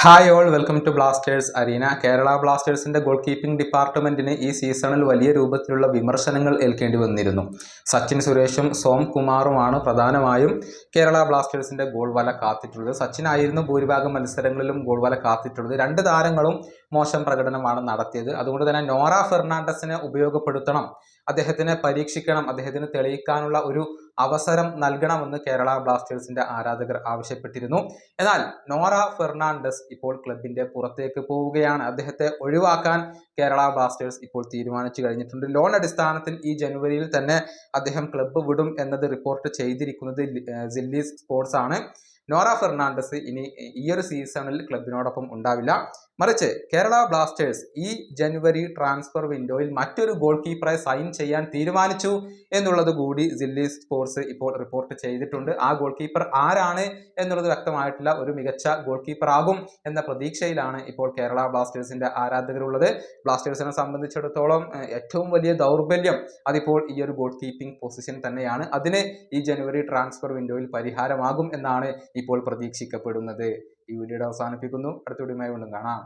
Hi all welcome to Blasters arena Kerala ബ്ലാസ്റ്റേഴ്സിന്റെ goal keeping ഡിപ്പാർട്ട്മെന്റിന് ഈ സീസണിൽ വലിയ രൂപത്തിലുള്ള വിമർശനങ്ങൾ ഏൽക്കേണ്ടി വന്നിരുന്നു. സച്ചിൻ സുരേഷും സോം കുമാറുമാണ് പ്രധാനമായും കേരള ബ്ലാസ്റ്റേഴ്സിന്റെ ഗോൾ വല കാത്തിട്ടുള്ളത്. സച്ചിൻ ആയിരുന്നു ഭൂരിഭാഗം മത്സരങ്ങളിലും ഗോൾ വല കാത്തിട്ടുള്ളത്. രണ്ട് താരങ്ങളും മോശം പ്രകടനമാണ് നടത്തിയത്. അതുകൊണ്ട് തന്നെ നോറ ഫെർണാണ്ടസിനെ ഉപയോഗപ്പെടുത്തണം. അദ്ദേഹത്തിനെ പരീക്ഷിക്കണം. അദ്ദേഹത്തിന് തെളിയിക്കാനുള്ള ഒരു അവസരം നൽകണമെന്ന് കേരള ബ്ലാസ്റ്റേഴ്സിന്റെ ആരാധകർ ആവശ്യപ്പെട്ടിരുന്നു. എന്നാൽ നോറ ഫെർണാണ്ടസ് ഇപ്പോൾ ക്ലബിന്റെ പുറത്തേക്ക് പോവുകയാണ്. അദ്ദേഹത്തെ ഒഴിവാക്കാൻ കേരള ബ്ലാസ്റ്റേഴ്സ് ഇപ്പോൾ തീരുമാനിച്ചു കഴിഞ്ഞിട്ടുണ്ട്. ലോൺ അടിസ്ഥാനത്തിൽ ഈ ജനുവരിയിൽ തന്നെ അദ്ദേഹം ക്ലബ്ബ് വിടും എന്നത് റിപ്പോർട്ട് ചെയ്തിരിക്കുന്നത് ജില്ലീസ് സ്പോർട്സ് ആണ്. നോറ ഫെർണാണ്ടസ് ഇനി ഈ ഒരു സീസണിൽ ക്ലബിനോടൊപ്പം ഉണ്ടാവില്ല. മറിച്ച് കേരള ബ്ലാസ്റ്റേഴ്സ് ഈ ജനുവരി ട്രാൻസ്ഫർ വിൻഡോയിൽ മറ്റൊരു ഗോൾ കീപ്പറെ സൈൻ ചെയ്യാൻ തീരുമാനിച്ചു എന്നുള്ളത് കൂടി ജില്ലി സ്പോർട്സ് ഇപ്പോൾ റിപ്പോർട്ട് ചെയ്തിട്ടുണ്ട്. ആ ഗോൾ കീപ്പർ ആരാണ് എന്നുള്ളത് വ്യക്തമായിട്ടില്ല ഒരു മികച്ച ഗോൾ കീപ്പർ ആകും എന്ന പ്രതീക്ഷയിലാണ് ഇപ്പോൾ കേരള ബ്ലാസ്റ്റേഴ്സിന്റെ ആരാധകരുള്ളത്. ബ്ലാസ്റ്റേഴ്സിനെ സംബന്ധിച്ചിടത്തോളം ഏറ്റവും വലിയ ദൗർബല്യം അതിപ്പോൾ ഈ ഒരു ഗോൾ കീപ്പിംഗ് പൊസിഷൻ തന്നെയാണ്. അതിന് ഈ ജനുവരി ട്രാൻസ്ഫർ വിൻഡോയിൽ പരിഹാരമാകും എന്നാണ് ഇപ്പോൾ പ്രതീക്ഷിക്കപ്പെടുന്നത്. ഈ വീഡിയോയുടെ അവസാനിപ്പിക്കുന്നു. അടുത്ത വീഡിയോയുമായി വീണ്ടും കാണാം.